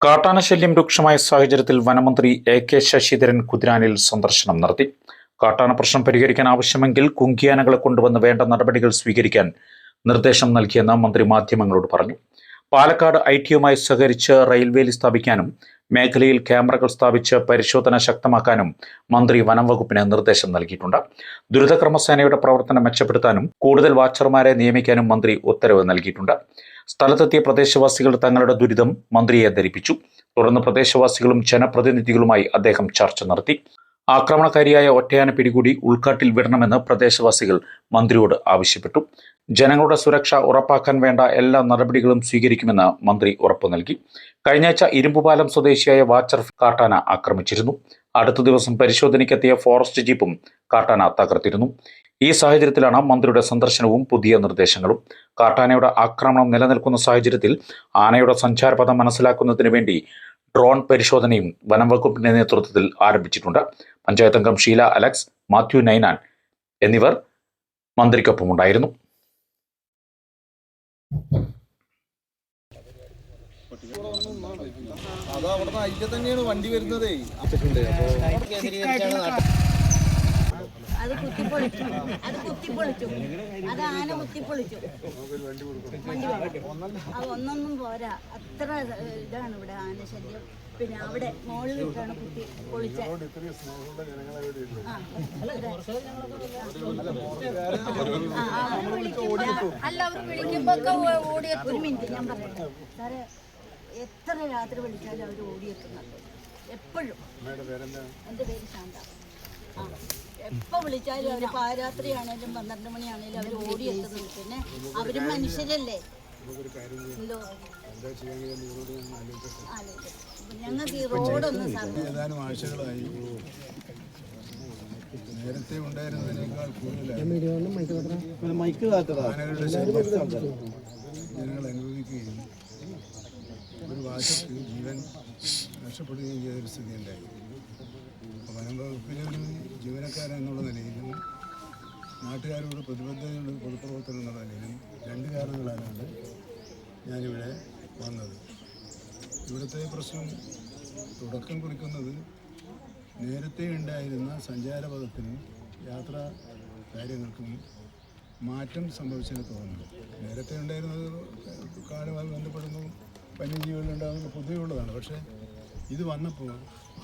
കാട്ടാനശല്യം രൂക്ഷമായ സാഹചര്യത്തിൽ വനമന്ത്രി എ കെ ശശിധരൻ കുതിരാനിൽ സന്ദർശനം നടത്തി. കാട്ടാന പ്രശ്നം പരിഹരിക്കാൻ ആവശ്യമെങ്കിൽ കുങ്കിയാനകളെ കൊണ്ടുവന്ന് വേണ്ട നടപടികൾ സ്വീകരിക്കാൻ നിർദ്ദേശം നൽകിയെന്ന് മന്ത്രി മാധ്യമങ്ങളോട് പറഞ്ഞു. പാലക്കാട് ഐ ടിയുമായി സഹകരിച്ച് റെയിൽവേയിൽ സ്ഥാപിക്കാനും മേഖലയിൽ ക്യാമറകൾ സ്ഥാപിച്ച് പരിശോധന ശക്തമാക്കാനും മന്ത്രി വനം വകുപ്പിന് നിർദ്ദേശം നൽകിയിട്ടുണ്ട്. ദുരിതക്രമസേനയുടെ പ്രവർത്തനം മെച്ചപ്പെടുത്താനും കൂടുതൽ വാച്ചർമാരെ നിയമിക്കാനും മന്ത്രി ഉത്തരവ് നൽകിയിട്ടുണ്ട്. സ്ഥലത്തെത്തിയ പ്രദേശവാസികൾ തങ്ങളുടെ ദുരിതം മന്ത്രിയെ ധരിപ്പിച്ചു. തുടർന്ന് പ്രദേശവാസികളും ജനപ്രതിനിധികളുമായി അദ്ദേഹം ചർച്ച നടത്തി. ആക്രമണകാരിയായ ഒറ്റയാന പിടികൂടി ഉൾക്കാട്ടിൽ വിടണമെന്ന് പ്രദേശവാസികൾ മന്ത്രിയോട് ആവശ്യപ്പെട്ടു. ജനങ്ങളുടെ സുരക്ഷ ഉറപ്പാക്കാൻ വേണ്ട എല്ലാ നടപടികളും സ്വീകരിക്കുമെന്ന് മന്ത്രി ഉറപ്പു നൽകി. കഴിഞ്ഞയാഴ്ച ഇരുമ്പുപാലം സ്വദേശിയായ വാച്ചർ കാട്ടാന ആക്രമിച്ചിരുന്നു. അടുത്ത ദിവസം പരിശോധനയ്ക്കെത്തിയ ഫോറസ്റ്റ് ജീപ്പും കാട്ടാന തകർത്തിരുന്നു. ഈ സാഹചര്യത്തിലാണ് മന്ത്രിയുടെ സന്ദർശനവും പുതിയ നിർദ്ദേശങ്ങളും. കാട്ടാനയുടെ ആക്രമണം നിലനിൽക്കുന്ന സാഹചര്യത്തിൽ ആനയുടെ സഞ്ചാരപഥം മനസ്സിലാക്കുന്നതിന് വേണ്ടി ഡ്രോൺ പരിശോധനയും വനം വകുപ്പിന്റെ നേതൃത്വത്തിൽ ആരംഭിച്ചിട്ടുണ്ട്. പഞ്ചായത്ത് അംഗം ഷീല അലക്സ് മാത്യു നൈനാൻ എന്നിവർ മന്ത്രിക്കൊപ്പമുണ്ടായിരുന്നു. അതാ അവിടുന്ന് അതിന്റെ തന്നെയാണ് വണ്ടി വരുന്നതേ. അത് കുത്തിപ്പൊളിച്ചു അത് കുത്തിപ്പൊളിച്ചു അത് ആന കുത്തിപ്പൊളിച്ചു വണ്ടി അത് ഒന്നൊന്നും പോരാ. അത്ര ഇതാണ് ഇവിടെ ആന ശല്യം. പിന്നെ അവിടെ മുകളിലിട്ടാണ് കുത്തി പൊളിച്ച. അല്ല അവർ വിളിക്കുമ്പോ ഓടിയെത്തും ഒരു മിനിറ്റ് ഞാൻ പറയട്ടെ സാറേ എത്ര രാത്രി വിളിച്ചാലും അവർ ഓടിയെത്തുന്നുണ്ട് എപ്പോഴും. എന്റെ പേര് ശാന്ത. എപ്പോ വിളിച്ചാലും അവർ പാരാത്രി ആണേലും പന്ത്രണ്ട് മണിയാണേലും അവർ ഓടിയെത്തുന്നുണ്ട് പിന്നെ അവരും മനുഷ്യരല്ലേ? എന്തോ. ഞങ്ങൾക്ക് ഈ റോഡൊന്നും സാറിന് ഏതാനും ആഴ്ചകളായി. നേരത്തെ ഉണ്ടായിരുന്നതിനേക്കാൾ കൂടുതലായി ആനകളുടെ ശല്യം. ജനങ്ങൾ അനുഭവിക്കുകയും ഒരു ജീവൻ നഷ്ടപ്പെടുകയും ചെയ്തൊരു സ്ഥിതി ഉണ്ടായി. നാട്ടുകാരോട് പ്രതിബദ്ധതയുള്ള ഒരു പൊതുപ്രവർത്തനം നിലയിലും രണ്ട് കാരണങ്ങളാണ് ഞാനിവിടെ വന്നത്. ഇവിടുത്തെ പ്രശ്നം തുടക്കം കുറിക്കുന്നത് നേരത്തെ ഉണ്ടായിരുന്ന സഞ്ചാരപഥത്തിനും യാത്രാ കാര്യങ്ങൾക്കും മാറ്റം സംഭവിച്ചതിന് തോന്നുന്നു. നേരത്തെ ഉണ്ടായിരുന്നത് കാടുമായി ബന്ധപ്പെടുന്നു. വന്യജീവികളുണ്ടാകുന്ന പൊതുവെയുള്ളതാണ് പക്ഷേ ഇത് വന്നപ്പോൾ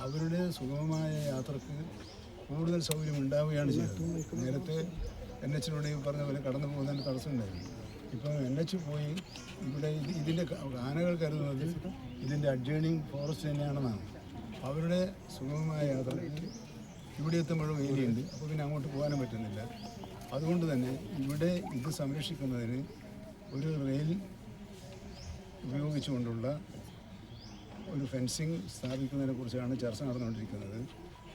അവരുടെ സുഗമമായ യാത്രയ്ക്ക് കൂടുതൽ സൗകര്യം ഉണ്ടാവുകയാണ് ചെയ്തത്. നേരത്തെ എൻ എച്ചിലൂടെ പറഞ്ഞ പോലെ കടന്നു പോകുന്നതിന് തടസ്സമുണ്ടായിരുന്നു. ഇപ്പം എൻ എച്ച് പോയി ഇവിടെ ഇത് ഇതിന്റെ ആനകൾ കരുതുന്നത് ഇതിന്റെ അഡ്ജേണിങ് ഫോറസ്റ്റ് തന്നെയാണെന്നാണ്. അവരുടെ സുഗമമായ യാത്ര ഇവിടെ എത്തുമ്പോഴും ഏരിയുണ്ട് അപ്പോൾ പിന്നെ അങ്ങോട്ട് പോകാനും പറ്റുന്നില്ല. അതുകൊണ്ട് തന്നെ ഇവിടെ ഇത് സംരക്ഷിക്കുന്നതിന് ഒരു റെയിൽ ഉപയോഗിച്ചുകൊണ്ടുള്ള ഒരു ഫെൻസിങ് സ്ഥാപിക്കുന്നതിനെ കുറിച്ചാണ് ചർച്ച നടന്നുകൊണ്ടിരിക്കുന്നത്.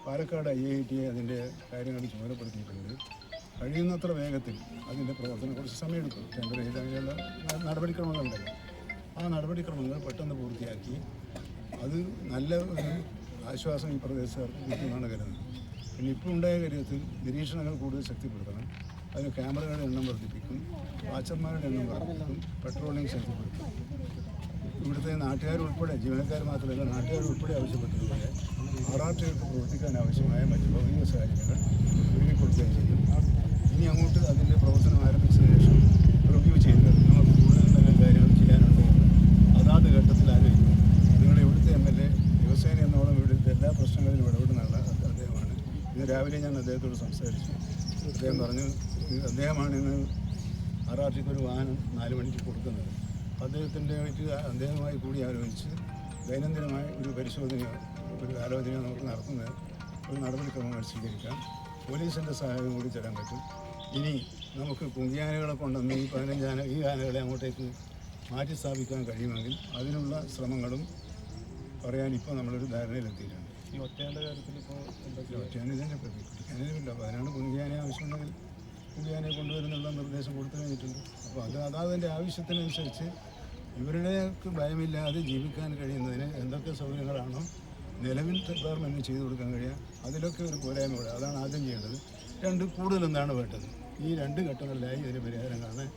പാലക്കാട് ഐ ഐ ടി അതിന്റെ കാര്യങ്ങൾ ചുമതലപ്പെടുത്തിയിട്ടുണ്ട്. കഴിയുന്നത്ര വേഗത്തിൽ അതിന്റെ പ്രവർത്തനം കുറച്ച് സമയമെടുക്കും. ചെയ്ത് അതിനുള്ള നടപടിക്രമങ്ങളുണ്ടല്ലോ. ആ നടപടിക്രമങ്ങൾ പെട്ടെന്ന് പൂർത്തിയാക്കി അത് നല്ല ഒരു ആശ്വാസം ഈ പ്രദേശക്കാർക്ക് കിട്ടുമെന്നാണ് കരുതുന്നത്. പിന്നെ ഇപ്പോൾ ഉണ്ടായ കാര്യത്തിൽ നിരീക്ഷണങ്ങൾ കൂടുതൽ ശക്തിപ്പെടുത്തണം. അതിന് ക്യാമറകളുടെ എണ്ണം വർദ്ധിപ്പിക്കും. വാച്ചർമാരുടെ എണ്ണം വർദ്ധിപ്പിക്കും. പെട്രോളിംഗ് ശക്തിപ്പെടുത്തും. ഇവിടുത്തെ നാട്ടുകാരുൾപ്പെടെ ജീവനക്കാർ മാത്രമല്ല നാട്ടുകാരുൾപ്പെടെ ആവശ്യപ്പെട്ടിട്ടുള്ളത് ടികൾക്ക് പ്രവർത്തിക്കാൻ ആവശ്യമായ മറ്റ് ഭൗതിക സാഹചര്യങ്ങൾ ഒരുക്കി കൊടുക്കുകയും ചെയ്യും ഇനി അങ്ങോട്ട് അതിന്റെ പ്രവർത്തനം ആരംഭിച്ചതിന് ശേഷം റിവ്യൂ ചെയ്ത് നമുക്ക് കൂടുതൽ നല്ല കാര്യങ്ങൾ ചെയ്യാനുണ്ടോ. അതാത് ഘട്ടത്തിൽ ആലോചിക്കും. നിങ്ങളുടെ ഇവിടുത്തെ എം എൽ എ ദിവസേന എന്നോളം ഇവിടുത്തെ എല്ലാ പ്രശ്നങ്ങളിലും ഇടപെടുന്ന അദ്ദേഹമാണ്. ഇന്ന് രാവിലെ ഞാൻ അദ്ദേഹത്തോട് സംസാരിച്ചു. അദ്ദേഹം പറഞ്ഞു അദ്ദേഹമാണ് ഇന്ന് ആർ ഒരു വാഹനം നാല് മണിക്ക് കൊടുക്കുന്നത്. അദ്ദേഹത്തിന്റെ അദ്ദേഹവുമായി കൂടി ആലോചിച്ച് ദൈനംദിനമായ ഒരു പരിശോധനയോ ഒരു ആലോചന നമുക്ക് നടത്തുന്നത് ഒരു നടപടിക്രമങ്ങൾ സ്വീകരിക്കാം പോലീസിന്റെ സഹായം കൂടി തരാൻ പറ്റും. ഇനി നമുക്ക് കുങ്കിയാനകളെ കൊണ്ടുവന്ന് ഈ പതിനഞ്ചാന ഈ ആനകളെ അങ്ങോട്ടേക്ക് മാറ്റി സ്ഥാപിക്കാൻ കഴിയുമെങ്കിൽ അതിനുള്ള ശ്രമങ്ങളും പറയാൻ ഇപ്പോൾ നമ്മളൊരു ധാരണയിലെത്തിയിട്ടുണ്ട്. ഈ ഒറ്റയാന്റെ കാര്യത്തിൽ ഇപ്പോൾ ഒറ്റയാനെ തന്നെ പിടിക്കാനില്ല അതിനാണ് കുങ്കിയാനെ ആവശ്യമുണ്ടെങ്കിൽ കുങ്കിയാനെ കൊണ്ടുവരുന്നുള്ള നിർദ്ദേശം കൊടുത്തു കഴിഞ്ഞിട്ടുണ്ട്. അപ്പോൾ അത് അതാതിന്റെ ആവശ്യത്തിനനുസരിച്ച് ഇവരുടെയൊക്കെ ഭയമില്ലാതെ ജീവിക്കാൻ കഴിയുന്നതിന് എന്തൊക്കെ സൗകര്യങ്ങളാണോ നിലവിൽ ഗവൺമെന്റിന് ചെയ്തു കൊടുക്കാൻ കഴിയുക അതിലൊക്കെ ഒരു പോരായ്മ കൂടെ അതാണ് ആദ്യം ചെയ്യേണ്ടത്. രണ്ട് കൂടുതലെന്നാണ് വേണ്ടത്? ഈ രണ്ട് ഘട്ടങ്ങളിലായി ഒരു പരിഹാരം കാണാൻ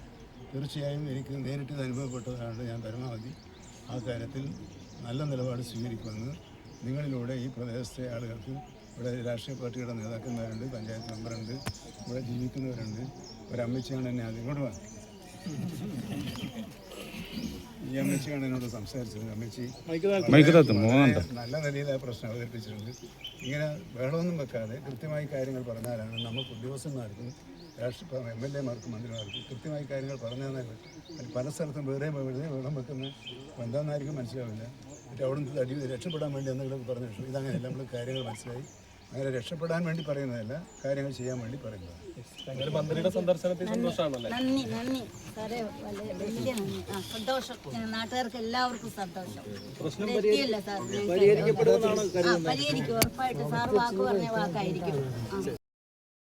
തീർച്ചയായും എനിക്ക് നേരിട്ട് അനുഭവപ്പെട്ടതാണ് ഞാൻ പരമാവധി ആ കാര്യത്തിൽ നല്ല നിലപാട് സ്വീകരിക്കുമെന്ന് നിങ്ങളിലൂടെ ഈ പ്രദേശത്തെ ആളുകൾക്ക് ഇവിടെ രാഷ്ട്രീയ പാർട്ടിയുടെ നേതാക്കന്മാരുണ്ട് പഞ്ചായത്ത് മെമ്പറുണ്ട് ഇവിടെ ജീവിക്കുന്നവരുണ്ട്. ഒരമ്മച്ചിയാണ് എന്നെ ആദ്യം ഇങ്ങോട്ട് വാ ഈ അമ്മച്ചിയാണ് എന്നോട് സംസാരിച്ചത്. അമ്മച്ചി വളരെ നല്ല നിലയിൽ ആ പ്രശ്നം അവതരിപ്പിച്ചിട്ടുണ്ട്. ഇങ്ങനെ ബഹളമൊന്നും വെക്കാതെ കൃത്യമായി കാര്യങ്ങൾ പറഞ്ഞാലാണ് നമുക്ക് ഉദ്യോഗസ്ഥന്മാർക്കും രാഷ്ട്രീയ എം എൽ എമാർക്കും മന്ത്രിമാർക്കും കൃത്യമായി കാര്യങ്ങൾ പറഞ്ഞാൽ തന്നാൽ പല സ്ഥലത്തും വേറെ വെറുതെ വെള്ളം വെക്കുന്ന എന്താണെന്നായിരിക്കും മനസ്സിലാവില്ല. മറ്റേ അവിടുന്ന് അടി രക്ഷപ്പെടാൻ വേണ്ടി എന്തെങ്കിലും പറഞ്ഞു ഇതങ്ങനെയല്ല. നമ്മൾ കാര്യങ്ങൾ മനസ്സിലായി. അങ്ങനെ രക്ഷപ്പെടാൻ വേണ്ടി പറയുന്നതല്ല കാര്യങ്ങൾ ചെയ്യാൻ വേണ്ടി പറയുന്നത്. മന്ത്രിയുടെ സന്ദർശനത്തിൽ സന്തോഷമാണല്ലേ? നന്ദി നന്ദി. സാറേ വലിയ നന്ദി. ആ സന്തോഷം. നാട്ടുകാർക്ക് എല്ലാവർക്കും സന്തോഷം. എത്തിയല്ലോ സാർ പരിഹരിക്കും. ഉറപ്പായിട്ട് സാർ വാക്ക് പറഞ്ഞ വാക്കായിരിക്കും.